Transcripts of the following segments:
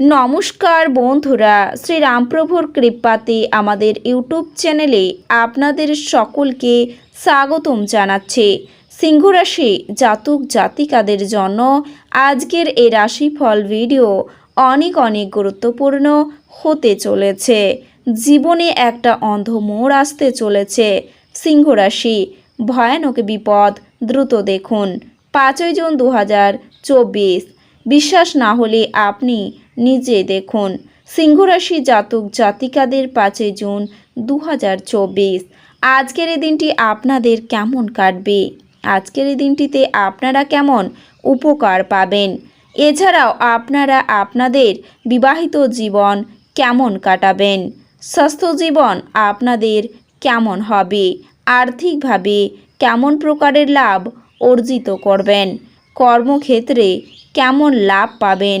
নমস্কার বন্ধুরা শ্রী রামপ্রভুর কৃপাতে আমাদের ইউটিউব চ্যানেলে আপনাদের সকলকে স্বাগতম জানাচ্ছে। সিংহরাশি জাতক জাতিকাদের জন্য আজকের এই রাশিফল ভিডিও অনেক অনেক গুরুত্বপূর্ণ হতে চলেছে। জীবনে একটা অন্ধ মোড় আসতে চলেছে। সিংহরাশি, ভয়ানক বিপদ, দ্রুত দেখুন। পাঁচই জুন দু বিশ্বাস না হলে আপনি নিজে দেখুন। সিংহরাশি জাতক জাতিকাদের পাঁচই জুন দু হাজার চব্বিশ। আজকের এই দিনটি আপনাদের কেমন কাটবে? আজকের এই দিনটিতে আপনারা কেমন উপকার পাবেন? এছাড়াও আপনারা আপনাদের বিবাহিত জীবন কেমন কাটাবেন? স্বাস্থ্য জীবন আপনাদের কেমন হবে? আর্থিকভাবে কেমন প্রকারের লাভ অর্জিত করবেন? কর্মক্ষেত্রে কেমন লাভ পাবেন?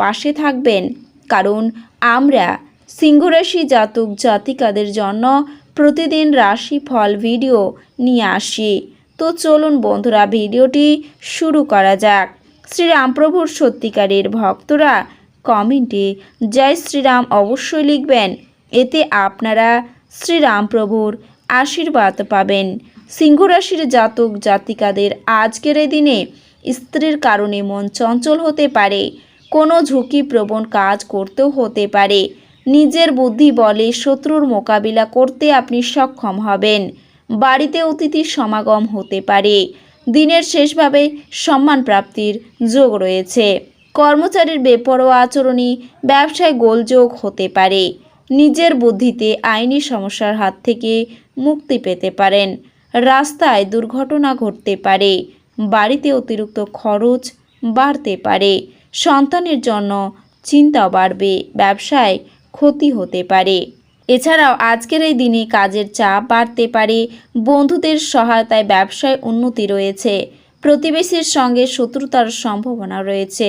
পাশে থাকবেন। কারণ আমরা সিংহরাশি জাতক জাতিকাদের জন্য প্রতিদিন রাশি ফল ভিডিও নিয়ে আসি। তো চলুন বন্ধুরা, ভিডিওটি শুরু করা যাক। শ্রীরামপ্রভুর সত্যিকারের ভক্তরা কমেন্টে জয় শ্রীরাম অবশ্যই লিখবেন। এতে আপনারা শ্রীরামপ্রভুর আশীর্বাদ পাবেন। সিংহরাশির জাতক জাতিকাদের আজকের দিনে স্ত্রীর কারণে মন চঞ্চল হতে পারে। কোনো ঝুঁকিপ্রবণ কাজ করতেও হতে পারে। নিজের বুদ্ধি বলে শত্রুর মোকাবিলা করতে আপনি সক্ষম হবেন। বাড়িতে অতিথির সমাগম হতে পারে। দিনের শেষভাবে সম্মান প্রাপ্তির যোগ রয়েছে। কর্মচারীর বেপরোয়া আচরণই ব্যবসায় গোলযোগ হতে পারে। নিজের বুদ্ধিতে আইনি সমস্যার হাত থেকে মুক্তি পেতে পারেন। রাস্তায় দুর্ঘটনা ঘটতে পারে। বাড়িতে অতিরিক্ত খরচ বাড়তে পারে। সন্তানের জন্য চিন্তা বাড়বে, ব্যবসায় ক্ষতি হতে পারে। এছাড়াও আজকের এই দিনে কাজের চাপ বাড়তে পারে, বন্ধুদের সহায়তায় ব্যবসায় উন্নতি রয়েছে, প্রতিবেশীর সঙ্গে শত্রুতার সম্ভাবনা রয়েছে।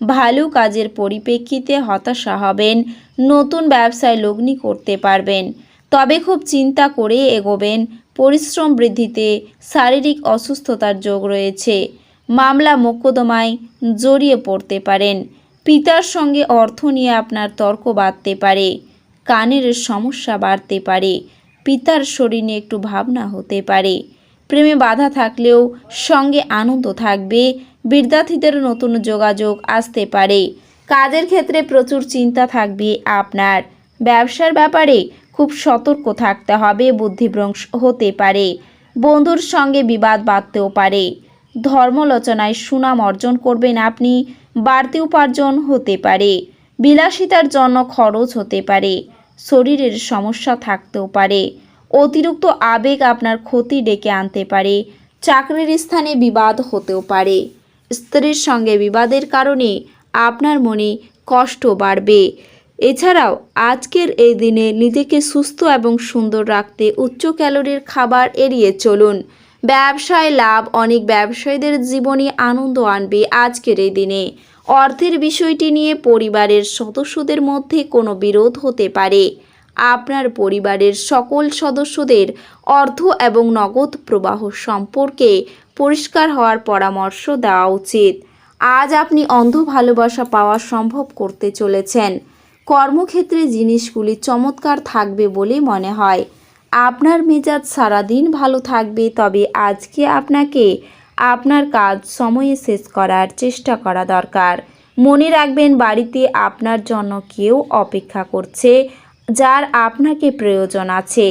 ভালো কাজের পরিপ্রেক্ষিতে হতাশা হবেন, নতুন ব্যবসায় লগ্নি করতে পারবেন। তবে খুব চিন্তা করে এগোবেন, পরিশ্রম বৃদ্ধিতে শারীরিক অসুস্থতার যোগ রয়েছে। মামলা মোকদ্দমায় জড়িয়ে পড়তে পারেন। পিতার সঙ্গে অর্থ নিয়ে আপনার তর্ক বাড়তে পারে, কানের সমস্যা বাড়তে পারে, পিতার শরীরে একটু ভাবনা হতে পারে। প্রেমে বাধা থাকলেও সঙ্গে আনন্দ থাকবে, বিদ্যার্থীদের নতুন যোগাযোগ আসতে পারে। কাজের ক্ষেত্রে প্রচুর চিন্তা থাকবে আপনার। ব্যবসার ব্যাপারে খুব সতর্ক থাকতে হবে, বুদ্ধিভ্রংশ হতে পারে। বন্ধুর সঙ্গে বিবাদ বাঁধতেও পারে। ধর্মলোচনায় সুনাম অর্জন করবেন আপনি, বাড়তি উপার্জন হতে পারে, বিলাসিতার জন্য খরচ হতে পারে, শরীরের সমস্যা থাকতেও পারে, অতিরিক্ত আবেগ আপনার ক্ষতি ডেকে আনতে পারে, চাকরির স্থানে বিবাদ হতেও পারে, স্ত্রীর সঙ্গে বিবাদের কারণে আপনার মনে কষ্ট বাড়বে। এছাড়াও আজকের এই দিনে নিজেকে সুস্থ এবং সুন্দর রাখতে উচ্চ ক্যালোরির খাবার এড়িয়ে চলুন। ব্যবসায় লাভ, অনেক ব্যবসায়ীদের জীবনে আনন্দ আনবে আজকের এই দিনে। অর্থের বিষয়টি নিয়ে পরিবারের সদস্যদের মধ্যে কোনো বিরোধ হতে পারে। আপনার পরিবারের সকল সদস্যদের অর্থ এবং নগদ প্রবাহ সম্পর্কে পরিষ্কার হওয়ার পরামর্শ দেওয়া উচিত। আজ আপনি অন্ধ ভালোবাসা পাওয়া সম্ভব করতে চলেছেন। কর্মক্ষেত্রে জিনিসগুলি চমৎকার থাকবে বলে মনে হয়। আপনার মেজাজ সারাদিন ভালো থাকবে, তবে আজকে আপনাকে আপনার কাজ সময়ে শেষ করার চেষ্টা করা দরকার। মনে রাখবেন, বাড়িতে আপনার জন্য কেউ অপেক্ষা করছে, যার আপনাকে প্রয়োজন আছে।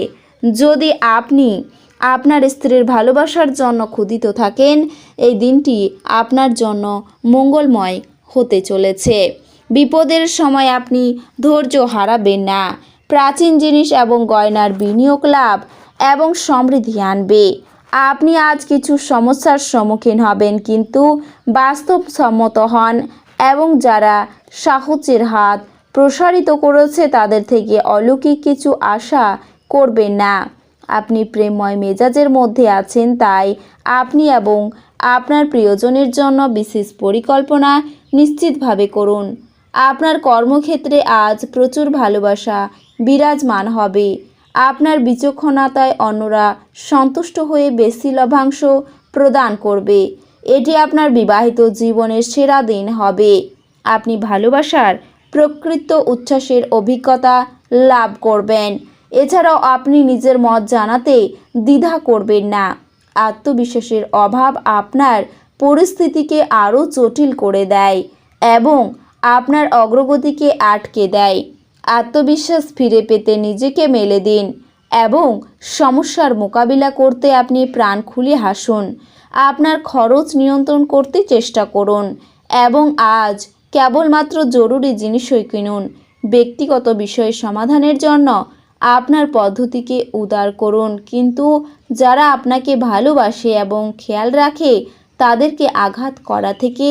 যদি আপনি আপনার স্ত্রীর ভালোবাসার জন্য ক্ষুদিত থাকেন, এই দিনটি আপনার জন্য মঙ্গলময় হতে চলেছে। বিপদের সময় আপনি ধৈর্য হারাবেন না। প্রাচীন জিনিস এবং গয়নার বিনিয়োগ লাভ এবং সমৃদ্ধি আনবে। আপনি আজ কিছু সমস্যার সম্মুখীন হবেন কিন্তু বাস্তবসম্মত হন এবং যারা সাহায্যের হাত প্রসারিত করেছে তাদের থেকে অলৌকিক কিছু আশা করবেন না। আপনি প্রেমময় মেজাজের মধ্যে আছেন তাই আপনি এবং আপনার প্রিয়জনের জন্য বিশেষ পরিকল্পনা নিশ্চিতভাবে করুন। আপনার কর্মক্ষেত্রে আজ প্রচুর ভালোবাসা, বিরাজমান হবে। আপনার বিচক্ষণতায় অন্যরা সন্তুষ্ট হয়ে বেশি লভ্যাংশ প্রদান করবে। এটি আপনার বিবাহিত জীবনের সেরা দিন হবে। আপনি ভালোবাসার প্রকৃত উচ্ছ্বাসের অভিজ্ঞতা লাভ করবেন। এছাড়াও আপনি নিজের মত জানাতে দ্বিধা করবেন না। আত্মবিশ্বাসের অভাব আপনার পরিস্থিতিকে আরও জটিল করে দেয় এবং আপনার অগ্রগতিকে আটকে দেয়। আত্মবিশ্বাস ফিরে পেতে নিজেকে মেলে দিন এবং সমস্যার মোকাবিলা করতে আপনি প্রাণ খুলে হাসুন। আপনার খরচ নিয়ন্ত্রণ করতে চেষ্টা করুন এবং আজ কেবলমাত্র জরুরি জিনিসই কিনুন। ব্যক্তিগত বিষয় সমাধানের জন্য আপনার পদ্ধতিকে উদার করুন। কিন্তু যারা আপনাকে ভালোবাসে এবং খেয়াল রাখে তাদেরকে আঘাত করা থেকে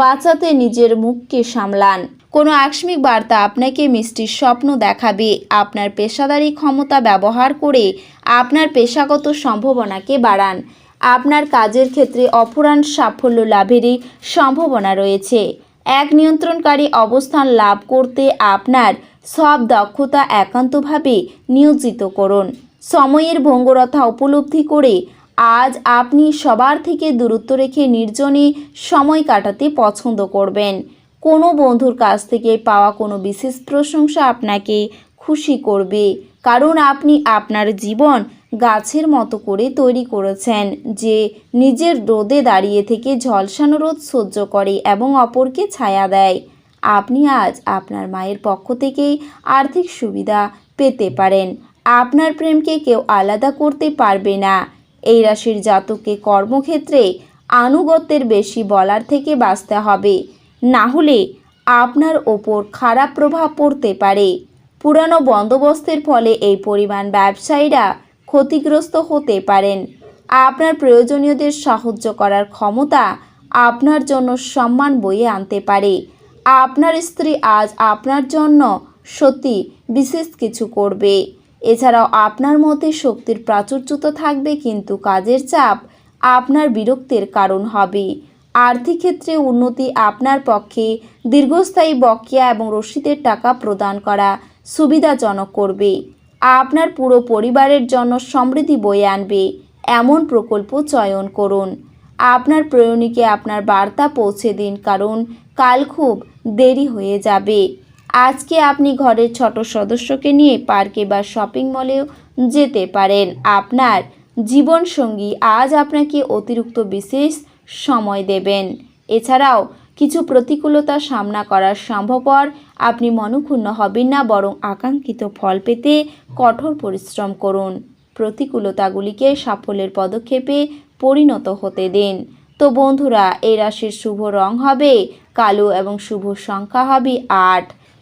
বাঁচাতে নিজের মুখকে সামলান। কোনো আকস্মিক বার্তা আপনাকে মিষ্টির স্বপ্ন দেখাবে। আপনার পেশাদারি ক্ষমতা ব্যবহার করে আপনার পেশাগত সম্ভাবনাকে বাড়ান। আপনার কাজের ক্ষেত্রে অফুরান সাফল্য লাভেরই সম্ভাবনা রয়েছে। এক নিয়ন্ত্রণকারী অবস্থান লাভ করতে আপনার সব দক্ষতা একান্তভাবে নিয়োজিত করুন। সময়ের ভঙ্গুরতা উপলব্ধি করে আজ আপনি সবার থেকে দূরত্ব রেখে নির্জনে সময় কাটাতে পছন্দ করবেন। কোনো বন্ধুর কাছ থেকে পাওয়া কোনো বিশেষ প্রশংসা আপনাকে খুশি করবে, কারণ আপনি আপনার জীবন গাছের মতো করে তৈরি করেছেন, যে নিজের রোদে দাঁড়িয়ে থেকে ঝলসানো রোদ সহ্য করে এবং অপরকে ছায়া দেয়। আপনি আজ আপনার মায়ের পক্ষ থেকেই আর্থিক সুবিধা পেতে পারেন। আপনার প্রেমকে কেউ আলাদা করতে পারবে না। এই রাশির জাতককে কর্মক্ষেত্রে আনুগত্যের বেশি বলার থেকে বাঁচতে হবে। না হলে আপনার ওপর খারাপ প্রভাব পড়তে পারে। পুরানো বন্দোবস্তের ফলে এই পরিমাণ ব্যবসায়ীরা ক্ষতিগ্রস্ত হতে পারেন। আপনার প্রয়োজনীয়দের সাহায্য করার ক্ষমতা আপনার জন্য সম্মান বয়ে আনতে পারে। আপনার স্ত্রী আজ আপনার জন্য সত্যি বিশেষ কিছু করবে। এছাড়াও আপনার মধ্যে শক্তির প্রাচুর্যতা থাকবে, কিন্তু কাজের চাপ আপনার বিরক্তির কারণ হবে। আর্থিক ক্ষেত্রে উন্নতি আপনার পক্ষে দীর্ঘস্থায়ী বকেয়া এবং রসিদের টাকা প্রদান করা সুবিধাজনক করবে। আপনার পুরো পরিবারের জন্য সমৃদ্ধি বয়ে আনবে, এমন প্রকল্প চয়ন করুন। আপনার প্রয়োজনীকে আপনার বার্তা পৌঁছে দিন, কারণ কাল খুব দেরি হয়ে যাবে। আজকে আপনি ঘরের ছোট সদস্যকে নিয়ে পার্কে বা শপিং মলেও যেতে পারেন। আপনার জীবনসঙ্গী আজ আপনাকে অতিরিক্ত বিশেষ সময় দেবেন। এছাড়াও কিছু প্রতিকূলতা সামনা করার সম্ভবপর আপনি মনক্ষুণ্ণ হবেন না, বরং আকাঙ্ক্ষিত ফল পেতে কঠোর পরিশ্রম করুন। প্রতিকূলতাগুলিকে সাফল্যের পদক্ষেপে পরিণত হতে দিন। তো বন্ধুরা, এই রাশির শুভ রং হবে কালো এবং শুভ সংখ্যা হবে আট।